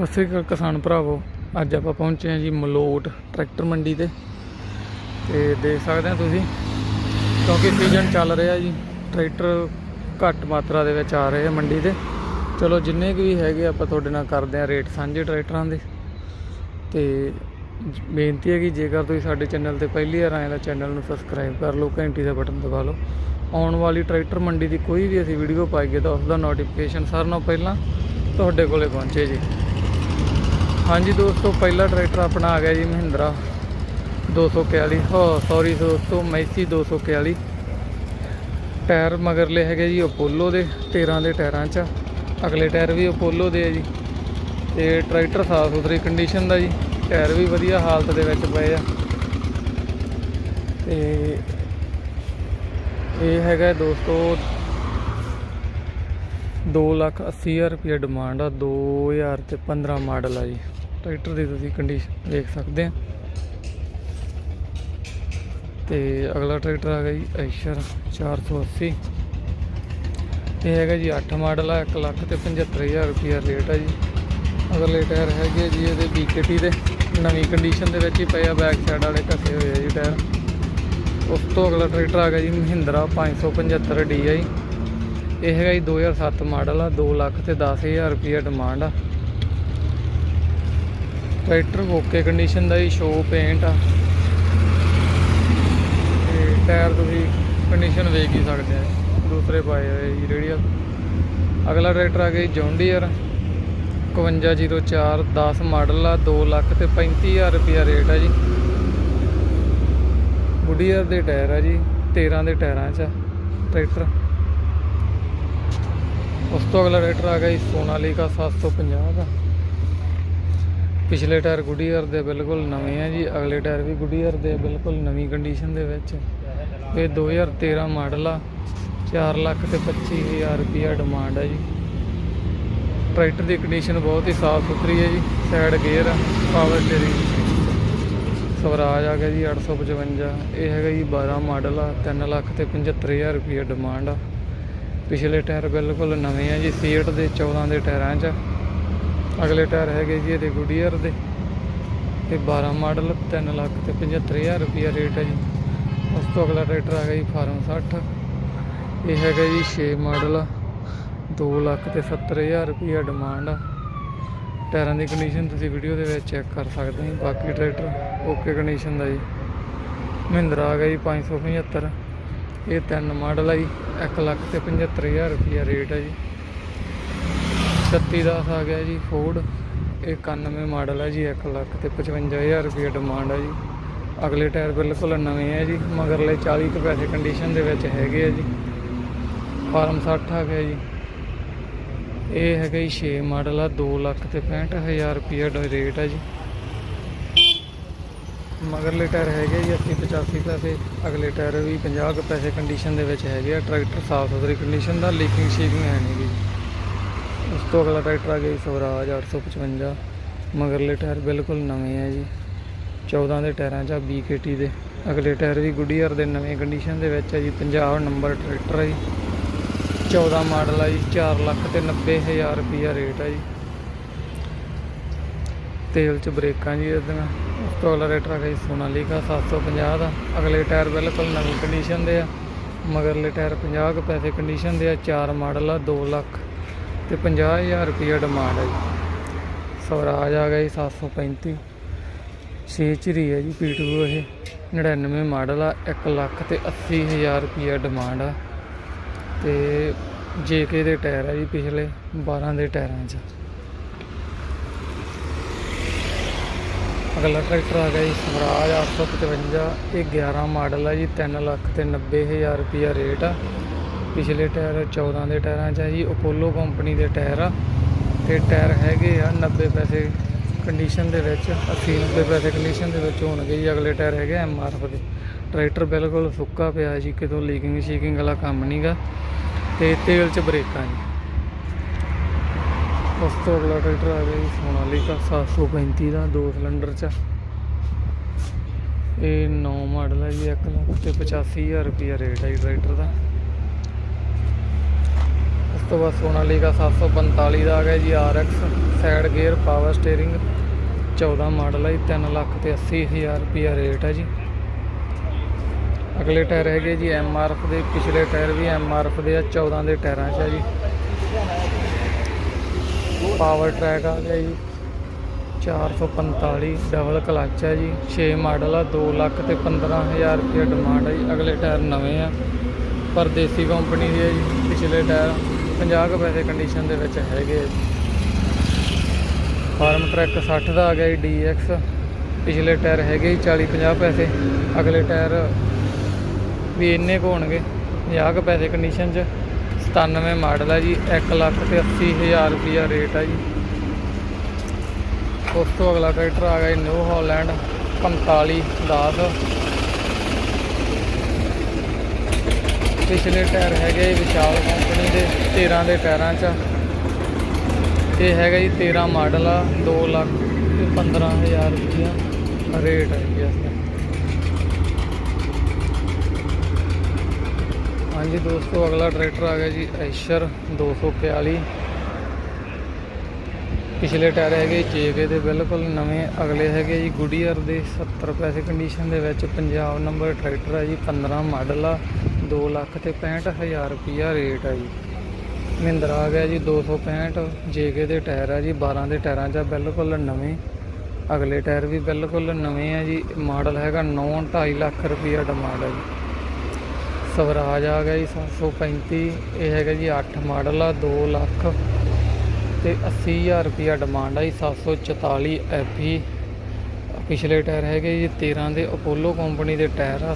ਸਤਿ ਸ੍ਰੀ ਅਕਾਲ ਕਿਸਾਨ ਭਰਾਵੋ। ਅੱਜ ਆਪਾਂ ਪਹੁੰਚੇ ਹਾਂ ਜੀ ਮਲੋਟ ਟਰੈਕਟਰ ਮੰਡੀ ਤੇ। ਤੇ ਦੇਖ ਸਕਦੇ ਹੋ ਤੁਸੀਂ, ਕਿਉਂਕਿ ਸੀਜ਼ਨ ਚੱਲ ਰਿਹਾ ਜੀ, ਟਰੈਕਟਰ ਘੱਟ ਮਾਤਰਾ ਦੇ ਵਿੱਚ ਆ ਰਹੇ ਆ ਮੰਡੀ ਤੇ। ਚਲੋ ਜਿੰਨੇ ਕੁ ਵੀ ਹੈਗੇ ਆਪਾਂ ਤੁਹਾਡੇ ਨਾਲ ਕਰਦੇ ਆ ਰੇਟ ਸਾਂਝੇ ਟਰੈਕਟਰਾਂ ਦੇ। ਤੇ ਬੇਨਤੀ ਹੈ ਕਿ ਜੇਕਰ ਤੁਸੀਂ ਸਾਡੇ ਚੈਨਲ ਤੇ ਪਹਿਲੀ ਵਾਰ ਆਏ ਤਾਂ ਚੈਨਲ ਨੂੰ ਸਬਸਕ੍ਰਾਈਬ ਕਰ ਲਓ, ਘੰਟੀ ਦਾ ਬਟਨ ਦਬਾ ਲਓ। ਆਉਣ ਵਾਲੀ ਟਰੈਕਟਰ ਮੰਡੀ ਦੀ ਕੋਈ ਵੀ ਅਸੀਂ ਵੀਡੀਓ ਪਾਈਏ ਤਾਂ ਉਸ ਦਾ ਨੋਟੀਫਿਕੇਸ਼ਨ ਸਾਰਿਆਂ ਨਾਲੋਂ ਪਹਿਲਾਂ ਤੁਹਾਡੇ ਕੋਲੇ ਪਹੁੰਚੇ ਜੀ। ਹਾਂਜੀ ਦੋਸਤੋ, ਪਹਿਲਾ ਟਰੈਕਟਰ ਆਪਣਾ ਆ ਗਿਆ ਜੀ ਮਹਿੰਦਰਾ 241 ਹੋ ਸੌਰੀ ਦੋਸਤੋ, ਮੈਸੀ 241 ਟਾਇਰ ਮਗਰਲੇ ਹੈਗੇ ਜੀ ਅਪੋਲੋ ਦੇ 13 ਦੇ ਟਾਇਰਾਂ 'ਚ। ਅਗਲੇ ਟਾਇਰ ਵੀ ਅਪੋਲੋ ਦੇ ਆ ਜੀ। ਤੇ ਟਰੈਕਟਰ ਸਾਫ਼ ਸੁਥਰੀ ਕੰਡੀਸ਼ਨ ਦਾ ਜੀ। ਟਾਇਰ ਵੀ ਵਧੀਆ ਹਾਲਤ ਦੇ ਵਿੱਚ ਪਏ ਆ। ਤੇ ਇਹ ਹੈਗਾ ਦੋਸਤੋ 2 ਲੱਖ 80 ਹਜ਼ਾਰ ਰੁਪਏ ਡਿਮਾਂਡ ਆ 2000 ਤੇ 15 ਮਾਡਲ ਆ ਜੀ। ਟਰੈਕਟਰ ਦੀ ਤੁਸੀਂ ਕੰਡੀਸ਼ਨ ਦੇਖ ਸਕਦੇ ਆ। ਤੇ ਅਗਲਾ ਟਰੈਕਟਰ ਆ ਗਿਆ ਜੀ ਐਸ਼ਰ 480 ਇਹ ਹੈਗਾ ਜੀ 8 ਮਾਡਲ ਆ 1 ਲੱਖ ਤੇ 75000 ਰੁਪਏ ਰੇਟ ਆ ਜੀ। ਅਗਲੇ ਟਾਇਰ ਹੈਗੇ ਜੀ ਇਹਦੇ BKT ਦੇ। ਨਵੀਂ ਕੰਡੀਸ਼ਨ ਦੇ ਵਿੱਚ ਹੀ ਪਏ ਆ ਬੈਕ ਸਾਈਡ ਵਾਲੇ ਘਸੇ ਹੋਏ ਆ ਜੀ ਟਾਇਰ। ਉਸ ਤੋਂ ਅਗਲਾ ਟਰੈਕਟਰ ਆ ਗਿਆ ਜੀ ਮਹਿੰਦਰਾ 575 DI ਇਹ ਹੈਗਾ ਜੀ 2007 ਮਾਡਲ ਆ 2 ਲੱਖ ਤੇ 10000 ਰੁਪਏ ਡਿਮਾਂਡ ਆ। ਟਰੈਕਟਰ ਓਕੇ ਕੰਡੀਸ਼ਨ ਦਾ ਹੀ ਸ਼ੋ ਪੇਂਟ ਆ। ਤੇ ਟਾਇਰ ਤੁਸੀਂ ਕੰਡੀਸ਼ਨ ਵੇਖ ਹੀ ਸਕਦੇ ਆ। ਦੂਸਰੇ ਪਾਏ ਹੋਏ ਜੀ ਰੇਡੀਅਲ ਅਗਲਾ ਟਰੈਕਟਰ ਆ ਗਿਆ ਜੀ ਜੌਂਡੀਅਰ 5104 10 ਮਾਡਲ ਆ 2 ਲੱਖ ਤੇ 35000 ਰੁਪਿਆ ਰੇਟ ਆ ਜੀ। ਗੁਡੀਅਰ ਦੇ ਟਾਇਰ ਆ ਜੀ 13 ਦੇ ਟਾਇਰਾਂ 'ਚ ਆ ਟਰੈਕਟਰ ਉਸ ਤੋਂ ਅਗਲਾ ਟਰੈਕਟਰ ਆ ਗਿਆ ਜੀ ਸੋਨਾਲੀਕਾ 750 ਦਾ। ਪਿਛਲੇ ਟਾਇਰ ਗੁਡੀਅਰ ਦੇ ਬਿਲਕੁਲ ਨਵੇਂ ਆ ਜੀ, ਅਗਲੇ ਟਾਇਰ ਵੀ ਗੁੱਡੀਅਰ ਦੇ ਬਿਲਕੁਲ ਨਵੀਂ ਕੰਡੀਸ਼ਨ ਦੇ ਵਿੱਚ। ਇਹ 2013 ਮਾਡਲ ਆ 4 ਲੱਖ ਤੇ 25000 ਰੁਪਿਆ ਡਿਮਾਂਡ ਹੈ ਜੀ। ਟਰੈਕਟਰ ਦੀ ਕੰਡੀਸ਼ਨ ਬਹੁਤ ਹੀ ਸਾਫ਼ ਸੁਥਰੀ ਹੈ ਜੀ ਸਾਈਡ ਗੇਅਰ ਆ ਪਾਵਰ ਸਟੀਅਰਿੰਗ ਸਵਰਾਜ ਆ ਗਿਆ ਜੀ 855 ਇਹ ਹੈਗਾ ਜੀ 12 ਮਾਡਲ ਆ 3 ਲੱਖ ਤੇ 75000 ਰੁਪਏ ਡਿਮਾਂਡ ਆ। ਪਿਛਲੇ ਟਾਇਰ ਬਿਲਕੁਲ ਨਵੇਂ ਆ ਜੀ, ਸੀਟ ਦੇ 14 ਦੇ ਟਾਇਰਾਂ 'ਚ। ਅਗਲੇ ਟਾਇਰ ਹੈਗੇ ਜੀ ਇਹਦੇ ਗੁਡੀਅਰ ਦੇ। ਇਹ 12 ਮਾਡਲ 3 ਲੱਖ ਤੇ 75000 ਰੁਪਏ ਰੇਟ ਹੈ ਜੀ। ਉਸ ਤੋਂ ਅਗਲਾ ਟਰੈਕਟਰ ਆ ਗਿਆ ਜੀ ਫਾਰਮ 60 ਇਹ ਹੈਗਾ ਜੀ 6 ਮਾਡਲ 2 ਲੱਖ ਤੇ 70000 ਰੁਪਏ ਡਿਮਾਂਡ ਆ। ਟਾਇਰਾਂ ਦੀ ਕੰਡੀਸ਼ਨ ਤੁਸੀਂ ਵੀਡੀਓ ਦੇ ਵਿੱਚ ਚੈੱਕ ਕਰ ਸਕਦੇ ਹੋ। ਬਾਕੀ ਟਰੈਕਟਰ ਓਕੇ ਕੰਡੀਸ਼ਨ ਦਾ ਜੀ। ਮਹਿੰਦਰਾ ਆ ਗਿਆ ਜੀ 575 ਇਹ ਤਿੰਨ ਮਾਡਲ ਆ ਜੀ 1 ਲੱਖ ਤੇ 75000 ਰੁਪਏ ਰੇਟ ਹੈ ਜੀ। 36 ਦਾ ਆ ਗਿਆ ਜੀ ਫੋਰਡ ਇਹ 91 ਮਾਡਲ ਹੈ ਜੀ 1 ਲੱਖ ਤੇ 55000 ਰੁਪਏ ਡਿਮਾਂਡ ਹੈ ਜੀ। ਅਗਲੇ ਟਾਇਰ ਬਿਲਕੁਲ ਨਵੇਂ ਹੈ ਜੀ, ਮਗਰਲੇ 40 ਕੁ ਪੈਸੇ ਕੰਡੀਸ਼ਨ ਦੇ ਵਿੱਚ ਹੈਗੇ ਆ ਜੀ। ਫਾਰਮ 60 ਆ ਗਿਆ ਜੀ। ਇਹ ਹੈਗਾ ਜੀ 6 ਮਾਡਲ ਆ 2 ਲੱਖ ਤੇ 65000 ਰੁਪਏ ਦਾ ਰੇਟ ਹੈ ਜੀ। ਮਗਰਲੇ ਟਾਇਰ ਹੈਗੇ ਜੀ 80 85 ਪੈਸੇ, ਅਗਲੇ ਟਾਇਰ ਵੀ 50 ਕੁ ਪੈਸੇ ਕੰਡੀਸ਼ਨ ਦੇ ਵਿੱਚ ਹੈਗੇ ਆ। ਟਰੈਕਟਰ ਸਾਫ਼ ਸੁਥਰੀ ਕੰਡੀਸ਼ਨ ਦਾ ਲੀਕਿੰਗ ਸ਼ੀਕਿੰਗ ਹੈ ਨਹੀਂ ਗੀ ਉਸ ਤੋਂ ਅਗਲਾ ਟਰੈਕਟਰ ਆ ਗਿਆ ਜੀ ਸਵਰਾਜ 855 ਮਗਰਲੇ ਟਾਇਰ ਬਿਲਕੁਲ ਨਵੇਂ ਆ ਜੀ। 14 ਦੇ ਟਾਇਰਾਂ 'ਚ ਆ BKT ਦੇ। ਅਗਲੇ ਟਾਇਰ ਵੀ ਗੁੱਡੀਅਰ ਦੇ ਨਵੇਂ ਕੰਡੀਸ਼ਨ ਦੇ ਵਿੱਚ ਆ ਜੀ 50 ਨੰਬਰ ਟਰੈਕਟਰ ਆ ਜੀ। 14 ਮਾਡਲ ਆ ਜੀ 4 ਲੱਖ ਤੇ 90000 ਰੁਪਿਆ ਰੇਟ ਆ ਜੀ। ਤੇਲ 'ਚ ਬ੍ਰੇਕਾਂ ਜੀ ਇਹਦੀਆਂ। ਉਸ ਤੋਂ ਅਗਲਾ ਟਰੈਕਟਰ ਆ ਗਿਆ ਜੀ ਸੋਨਾਲੀਕਾ 750 ਦਾ। ਅਗਲੇ ਟਾਇਰ ਬਿਲਕੁਲ ਨਵੀਂ ਕੰਡੀਸ਼ਨ ਦੇ ਆ। ਮਗਰਲੇ ਟਾਇਰ 50 ਕੁ ਪੈਸੇ ਕੰਡੀਸ਼ਨ ਦੇ ਆ। 4 ਮਾਡਲ ਆ 2 ਲੱਖ ਤੇ 50000 ਰੁਪਿਆ ਡਿਮਾਂਡ ਹੈ ਜੀ। ਸਵਰਾਜ ਆ ਗਿਆ ਜੀ 735 ਛੇ ਚਰੀ ਹੈ ਜੀ P2 ਇਹ। 99 ਮਾਡਲ ਆ 1 ਲੱਖ ਤੇ 80000 ਰੁਪਿਆ ਡਿਮਾਂਡ ਆ। ਤੇ JK ਦੇ ਟਾਇਰ ਆ ਜੀ ਪਿਛਲੇ 12 ਦੇ ਟਾਇਰਾਂ 'ਚ। ਅਗਲਾ ਟਰੈਕਟਰ ਆ ਗਿਆ ਜੀ ਸਵਰਾਜ 855 ਇਹ 11 ਮਾਡਲ ਆ ਜੀ 3 ਲੱਖ ਤੇ 90000 ਰੁਪਿਆ ਰੇਟ ਆ। ਪਿਛਲੇ ਟਾਇਰ 14 ਦੇ ਟਾਇਰਾਂ 'ਚ ਆ ਜੀ ਅਪੋਲੋ ਕੰਪਨੀ ਦੇ ਟਾਇਰ ਆ। ਤੇ ਟਾਇਰ ਹੈਗੇ ਆ 90 ਪੈਸੇ ਕੰਡੀਸ਼ਨ ਦੇ ਵਿੱਚ 80 90 ਪੈਸੇ ਕੰਡੀਸ਼ਨ ਦੇ ਵਿੱਚ ਹੋਣਗੇ ਜੀ। ਅਗਲੇ ਟਾਇਰ ਹੈਗੇ ਐਮਆਰਐਫ ਦੇ। ਟਰੈਕਟਰ ਬਿਲਕੁਲ ਸੁੱਕਾ ਪਿਆ ਜੀ, ਕਿਤੋਂ ਲੀਕਿੰਗ ਸ਼ੀਕਿੰਗ ਵਾਲਾ ਕੰਮ ਨਹੀਂਗਾ ਤੇ ਤੇਲ 'ਚ ਬ੍ਰੇਕਾਂ ਜੀ। ਉਸ ਤੋਂ ਅਗਲਾ ਟਰੈਕਟਰ ਆ ਗਿਆ ਜੀ ਸੋਨਾਲੀਕਾ 735 ਦਾ, ਦੋ ਸਿਲੰਡਰ 'ਚ। ਇਹ ਨੌ ਮਾਡਲ ਹੈ ਜੀ 1 ਲੱਖ ਤੇ 85000 ਰੁਪਿਆ ਰੇਟ ਹੈ ਜੀ ਟਰੈਕਟਰ ਦਾ। ਤੋਂ ਬਾਅਦ ਸੋਨਾਲੀਕਾ 745 ਦਾ ਆ ਗਿਆ ਜੀ RX side gear, power steering 14 model ਹੈ ਜੀ 3 ਲੱਖ ਤੇ 80 ਹਜ਼ਾਰ ਰੁਪਿਆ ਰੇਟ ਹੈ ਜੀ। ਅਗਲੇ ਟਾਇਰ ਹੈਗੇ ਜੀ MRF ਦੇ, ਪਿਛਲੇ ਟਾਇਰ ਵੀ MRF ਦੇ ਆ 14 ਦੇ ਟਾਇਰਾਂ 'ਚ ਆ ਜੀ। ਪਾਵਰ ਟਰੈਕ ਆ ਗਿਆ ਜੀ 445 ਡਬਲ ਕਲਚ ਹੈ ਜੀ 6 ਮਾਡਲ ਆ 2 ਲੱਖ ਤੇ 15000 ਰੁਪਏ ਡਿਮਾਂਡ ਹੈ ਜੀ। ਅਗਲੇ ਟਾਇਰ ਨਵੇਂ ਆ ਪਰ ਦੇਸੀ ਕੰਪਨੀ ਦੇ ਆ ਜੀ, ਪਿਛਲੇ ਟਾਇਰ 50 ਕੁ ਪੈਸੇ ਕੰਡੀਸ਼ਨ ਦੇ ਵਿੱਚ ਹੈਗੇ। ਫਾਰਮ ਟਰੈਕ 60 ਦਾ ਆ ਗਿਆ ਜੀ DX ਪਿਛਲੇ ਟਾਇਰ ਹੈਗੇ ਜੀ 40 50 ਪੈਸੇ। ਅਗਲੇ ਟਾਇਰ ਵੀ ਇੰਨੇ ਕੁ ਹੋਣਗੇ 50 ਕੁ ਪੈਸੇ ਕੰਡੀਸ਼ਨ 'ਚ। 97 ਮਾਡਲ ਹੈ ਜੀ 1 ਲੱਖ ਤੇ 80 ਹਜ਼ਾਰ ਰੁਪਿਆ ਰੇਟ ਹੈ ਜੀ। ਉਸ ਤੋਂ ਅਗਲਾ ਟਰੈਕਟਰ ਆ ਗਿਆ ਜੀ ਨਿਊ ਹਾਲੈਂਡ 4510 ਪਿਛਲੇ ਟਾਇਰ ਹੈਗੇ ਵਿਸ਼ਾਲ ਕੰਪਨੀ ਦੇ 13 ਦੇ ਟਾਇਰਾਂ 'ਚ। ਇਹ ਹੈਗਾ ਜੀ 13 ਮਾਡਲ ਆ 2 ਲੱਖ ਤੇ 15000 ਰੁਪਇਆ ਰੇਟ ਹੈ ਜੀ ਇਸਦਾ ਹਾਂਜੀ ਦੋਸਤੋ, ਅਗਲਾ ਟਰੈਕਟਰ ਆ ਗਿਆ ਜੀ ਐਸ਼ਰ 241 ਪਿਛਲੇ ਟਾਇਰ ਹੈਗੇ ਜੇਕੇ ਦੇ ਬਿਲਕੁਲ ਨਵੇਂ, ਅਗਲੇ ਹੈਗੇ ਜੀ ਗੁਡੀਅਰ ਦੇ 70 ਪੈਸੇ ਕੰਡੀਸ਼ਨ ਦੇ ਵਿੱਚ ਪੰਜਾਬ ਨੰਬਰ ਟਰੈਕਟਰ ਹੈ ਜੀ 15 ਮਾਡਲ ਆ। 2 ਲੱਖ ਤੇ 65000 ਰੁਪਿਆ ਰੇਟ ਆ ਜੀ। ਮਹਿੰਦਰਾ ਆ ਗਿਆ ਜੀ 265 ਜੇਕੇ ਦੇ ਟਾਇਰ ਆ ਜੀ 12 ਦੇ ਟਾਇਰਾਂ 'ਚ ਬਿਲਕੁਲ ਨਵੇਂ। ਅਗਲੇ ਟਾਇਰ ਵੀ ਬਿਲਕੁਲ ਨਵੇਂ ਆ ਜੀ, ਮਾਡਲ ਹੈਗਾ 9 2.5 ਲੱਖ ਰੁਪਿਆ ਡਿਮਾਂਡ ਹੈ ਜੀ। ਸਵਰਾਜ ਆ ਗਿਆ ਜੀ 735 ਇਹ ਹੈਗਾ ਜੀ 8 ਮਾਡਲ ਆ 2 ਲੱਖ ਤੇ 80000 ਰੁਪਿਆ ਡਿਮਾਂਡ ਆ ਜੀ 744 ਐਫਈ ਪਿਛਲੇ ਟਾਇਰ ਹੈਗੇ ਜੀ 13 ਦੇ ਅਪੋਲੋ ਕੰਪਨੀ ਦੇ ਟਾਇਰ ਆ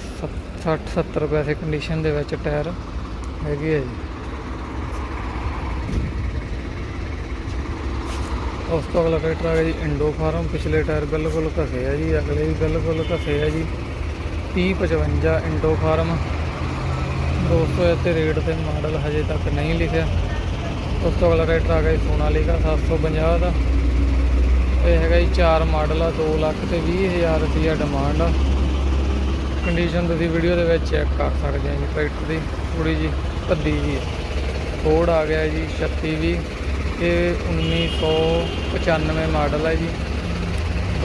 60 70 ਪੈਸੇ ਕੰਡੀਸ਼ਨ ਦੇ ਵਿੱਚ ਟਾਇਰ ਹੈਗੇ ਆ ਜੀ। ਉਸ ਤੋਂ ਅਗਲਾ ਟਰੈਕਟਰ ਆ ਗਿਆ ਜੀ ਇੰਡੋ ਫਾਰਮ, ਪਿਛਲੇ ਟਾਇਰ ਬਿਲਕੁਲ ਘਸੇ ਆ ਜੀ, ਅਗਲੇ ਵੀ ਬਿਲਕੁਲ ਘਸੇ ਆ ਜੀ। 3055 ਇੰਡੋ ਫਾਰਮ। ਦੋਸਤੋ, ਇੱਥੇ ਰੇਟ ਤੇ ਮਾਡਲ ਹਜੇ ਤੱਕ ਨਹੀਂ ਲਿਖਿਆ। ਉਸ ਤੋਂ ਅਗਲਾ ਟਰੈਕਟਰ ਆ ਗਿਆ ਜੀ ਸੋਨਾਲੀਕਾ 750 ਦਾ। ਇਹ ਹੈਗਾ ਜੀ 4 ਮਾਡਲ ਆ 2 ਲੱਖ ਤੇ 20000 ਰੁਪਈਆ ਡਿਮਾਂਡ ਆ। ਕੰਡੀਸ਼ਨ ਤੁਸੀਂ ਵੀਡੀਓ ਦੇ ਵਿੱਚ ਚੈੱਕ ਕਰ ਸਕਦੇ ਆ ਜੀ ਟਰੈਕਟਰ ਦੀ ਥੋੜੀ ਜੀ ਭੱਦੀ ਜੀ ਕੋਡ ਆ ਗਿਆ ਜੀ 3620 ਇਹ 1995 ਮਾਡਲ ਹੈ ਜੀ।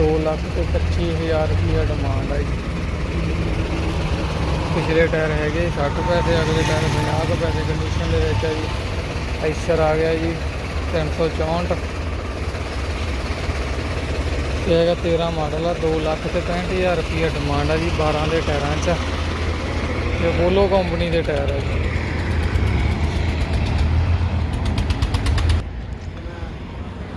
2 ਲੱਖ ਤੇ 25000 ਰੁਪਈਆ ਡਿਮਾਂਡ ਹੈ ਜੀ। ਪਿਛਲੇ ਟਾਇਰ ਹੈਗੇ 60 ਪੈਸੇ, ਅਗਲੇ ਟਾਇਰ 50 ਕੁ ਪੈਸੇ ਕੰਡੀਸ਼ਨ ਦੇ ਵਿੱਚ ਹੈ ਜੀ। ਐਸ਼ਰ ਆ ਗਿਆ ਜੀ 364 ਇਹ ਹੈਗਾ 13 ਮਾਡਲ ਆ 2 ਲੱਖ ਤੇ 65000 ਰੁਪਈਆ ਡਿਮਾਂਡ ਆ ਜੀ 12 ਦੇ ਟਾਇਰਾਂ 'ਚ। ਇਹ ਬੋਲੋ ਕੰਪਨੀ ਦੇ ਟਾਇਰ ਆ ਜੀ।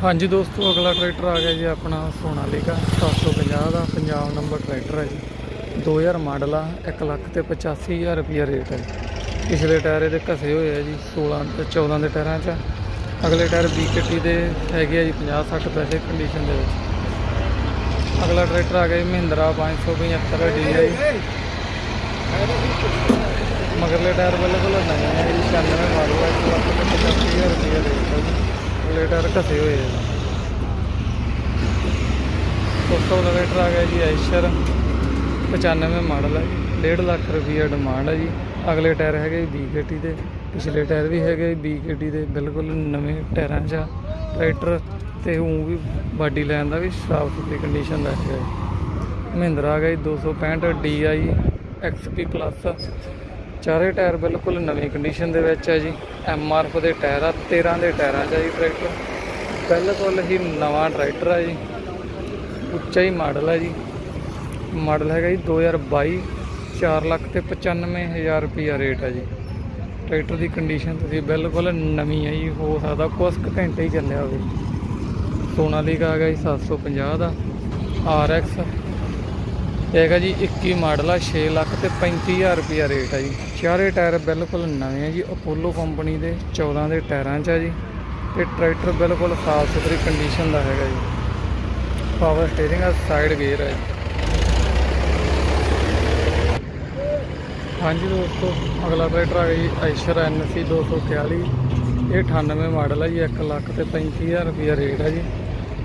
ਹਾਂਜੀ ਦੋਸਤੋ, ਅਗਲਾ ਟਰੈਕਟਰ ਆ ਗਿਆ ਜੀ ਆਪਣਾ ਸੋਨਾਲੀਕਾ 750 ਦਾ, ਪੰਜਾਬ ਨੰਬਰ ਟਰੈਕਟਰ ਹੈ ਜੀ। 2000 ਮਾਡਲ ਆ 1 ਲੱਖ ਤੇ 85000 ਰੁਪਈਆ ਰੇਟ ਹੈ ਜੀ। ਪਿਛਲੇ ਟਾਇਰ ਇਹਦੇ ਘਸੇ ਹੋਏ ਆ ਜੀ 16 ਤੇ 14 ਦੇ ਟਾਇਰਾਂ 'ਚ। ਅਗਲੇ ਟਾਇਰ BKT ਦੇ ਹੈਗੇ ਆ ਜੀ 50 60 ਪੈਸੇ ਕੰਡੀਸ਼ਨ ਦੇ ਵਿੱਚ। ਅਗਲਾ ਟਰੈਕਟਰ ਆ ਗਿਆ ਜੀ, ਮਹਿੰਦਰਾ 575 DI ਮਗਰਲੇ ਟਾਇਰ ਬਿਲਕੁਲ ਨਵੇਂ ਹੈ ਜੀ 96 ਮਾਡਲ ਹੈ 1 ਲੱਖ ਤੇ 85000 ਰੁਪਈਆ ਰੇਟ ਹੈ ਜੀ। ਅਗਲੇ ਟਾਇਰ ਘਸੇ ਹੋਏ ਆ ਉਸ ਤੋਂ ਅਗਲਾ ਟਰੈਕਟਰ ਆ ਗਿਆ ਜੀ ਐਸ਼ਰ 95 ਮਾਡਲ ਹੈ ਜੀ। 1.5 ਲੱਖ ਰੁਪਈਆ ਡਿਮਾਂਡ ਹੈ ਜੀ। ਅਗਲੇ ਟਾਇਰ ਹੈਗੇ BKT ਦੇ। ਪਿਛਲੇ ਟਾਇਰ ਵੀ ਹੈਗੇ BKT ਦੇ, ਬਿਲਕੁਲ ਨਵੇਂ ਟਾਇਰਾਂ 'ਚ ਟਰੈਕਟਰ ਤੇ ਉਹ ਵੀ ਬਾਡੀ ਲੈਣ ਦਾ ਵੀ ਸਾਫ਼ ਸੁਥਰੀ ਕੰਡੀਸ਼ਨ ਦਾ ਹੈਗਾ ਜੀ। ਮਹਿੰਦਰਾ ਆ ਗਿਆ ਜੀ 265 DI XP ਪਲੱਸ ਚਾਰੇ ਟਾਇਰ ਬਿਲਕੁਲ ਨਵੀਂ ਕੰਡੀਸ਼ਨ ਦੇ ਵਿੱਚ ਹੈ ਜੀ। MRF ਦੇ ਟਾਇਰ ਆ 13 ਦੇ ਟਾਇਰਾਂ 'ਚ ਆ ਜੀ ਟਰੈਕਟਰ ਬਿਲਕੁਲ ਹੀ ਨਵਾਂ ਟਰੈਕਟਰ ਆ ਜੀ। ਉੱਚਾ ਹੀ ਮਾਡਲ ਹੈ ਜੀ। ਮਾਡਲ ਹੈਗਾ ਜੀ 2022 4 ਲੱਖ ਤੇ 95000 ਰੁਪਈਆ ਰੇਟ ਹੈ ਜੀ। ਟਰੈਕਟਰ ਦੀ ਕੰਡੀਸ਼ਨ ਤੁਸੀਂ ਬਿਲਕੁਲ ਨਵੀਂ ਹੈ ਜੀ, ਹੋ ਸਕਦਾ ਕੁਛ ਕੁ ਘੰਟੇ ਹੀ ਚੱਲਿਆ ਹੋਵੇ। ਸੋਨਾਲੀਕਾ ਆ ਗਿਆ ਜੀ 750 ਦਾ RX ਇਹ ਹੈਗਾ ਜੀ 21 ਮਾਡਲ ਆ 6 ਲੱਖ ਤੇ 35000 ਰੁਪਈਆ ਰੇਟ ਹੈ ਜੀ। ਚਾਰੇ ਟਾਇਰ ਬਿਲਕੁਲ ਨਵੇਂ ਆ ਜੀ ਅਪੋਲੋ ਕੰਪਨੀ ਦੇ 14 ਦੇ ਟਾਇਰਾਂ 'ਚ ਆ ਜੀ। ਤੇ ਟਰੈਕਟਰ ਬਿਲਕੁਲ ਸਾਫ਼ ਸੁਥਰੀ ਕੰਡੀਸ਼ਨ ਦਾ ਹੈਗਾ ਜੀ। ਪਾਵਰ ਸਟੀਅਰਿੰਗ ਆ ਸਾਈਡ ਗੇਅਰ ਹੈ ਜੀ। ਹਾਂਜੀ ਦੋਸਤੋ, ਅਗਲਾ ਟਰੈਕਟਰ ਆ ਗਿਆ ਜੀ ਐਸ਼ਰ ਐਨਸੀ 241 ਇਹ 98 ਮਾਡਲ ਹੈ ਜੀ 1 ਲੱਖ ਤੇ 35000 ਰੁਪਈਆ ਰੇਟ ਹੈ ਜੀ।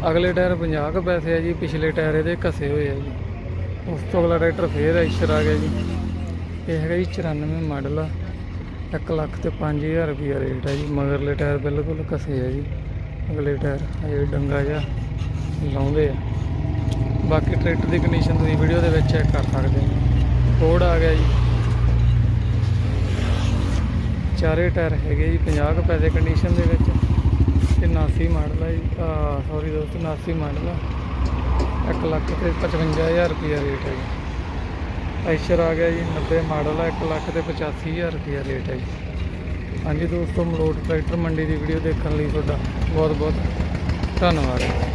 ਅਗਲੇ ਟਾਇਰ 50 ਕੁ ਪੈਸੇ ਆ ਜੀ, ਪਿਛਲੇ ਟਾਇਰ ਇਹਦੇ ਘਸੇ ਹੋਏ ਆ ਜੀ। ਉਸ ਤੋਂ ਅਗਲਾ ਟਰੈਕਟਰ ਫੇਰ ਐਸ਼ਰ ਆ ਗਿਆ ਜੀ। ਇਹ ਹੈਗਾ ਜੀ 94 ਮਾਡਲ ਆ। 1 ਲੱਖ ਤੇ 5000 ਰੁਪਿਆ ਰੇਟ ਹੈ ਜੀ। ਮਗਰਲੇ ਟਾਇਰ ਬਿਲਕੁਲ ਘਸੇ ਆ ਜੀ। ਅਗਲੇ ਟਾਇਰ ਹਜੇ ਡੰਗਾ ਜਿਹਾ ਲਾਉਂਦੇ ਆ। ਬਾਕੀ ਟਰੈਕਟਰ ਦੀ ਕੰਡੀਸ਼ਨ ਤੁਸੀਂ ਵੀਡੀਓ ਦੇ ਵਿੱਚ ਚੈੱਕ ਕਰ ਸਕਦੇ ਹੋ। ਕੋਡ ਆ ਗਿਆ ਜੀ। ਚਾਰੇ ਟਾਇਰ ਹੈਗੇ ਜੀ 50 ਕੁ ਪੈਸੇ ਕੰਡੀਸ਼ਨ ਦੇ ਵਿੱਚ। ਤੇ 89 ਮਾਡਲ ਹੈ ਜੀ। ਸੌਰੀ ਦੋਸਤੋ 89 ਮਾਡਲ ਆ। 1 ਲੱਖ ਤੇ 55000 ਰੁਪਿਆ ਰੇਟ ਹੈ ਜੀ। ਐਸ਼ਰ ਆ ਗਿਆ ਜੀ 90 ਮਾਡਲ ਆ 1 ਲੱਖ ਤੇ 85000 ਰੁਪਿਆ ਰੇਟ ਹੈ ਜੀ। ਹਾਂਜੀ ਦੋਸਤੋ, ਮਲੋਟ ਟਰੈਕਟਰ ਮੰਡੀ ਦੀ ਵੀਡੀਓ ਦੇਖਣ ਲਈ ਤੁਹਾਡਾ ਬਹੁਤ ਬਹੁਤ ਧੰਨਵਾਦ।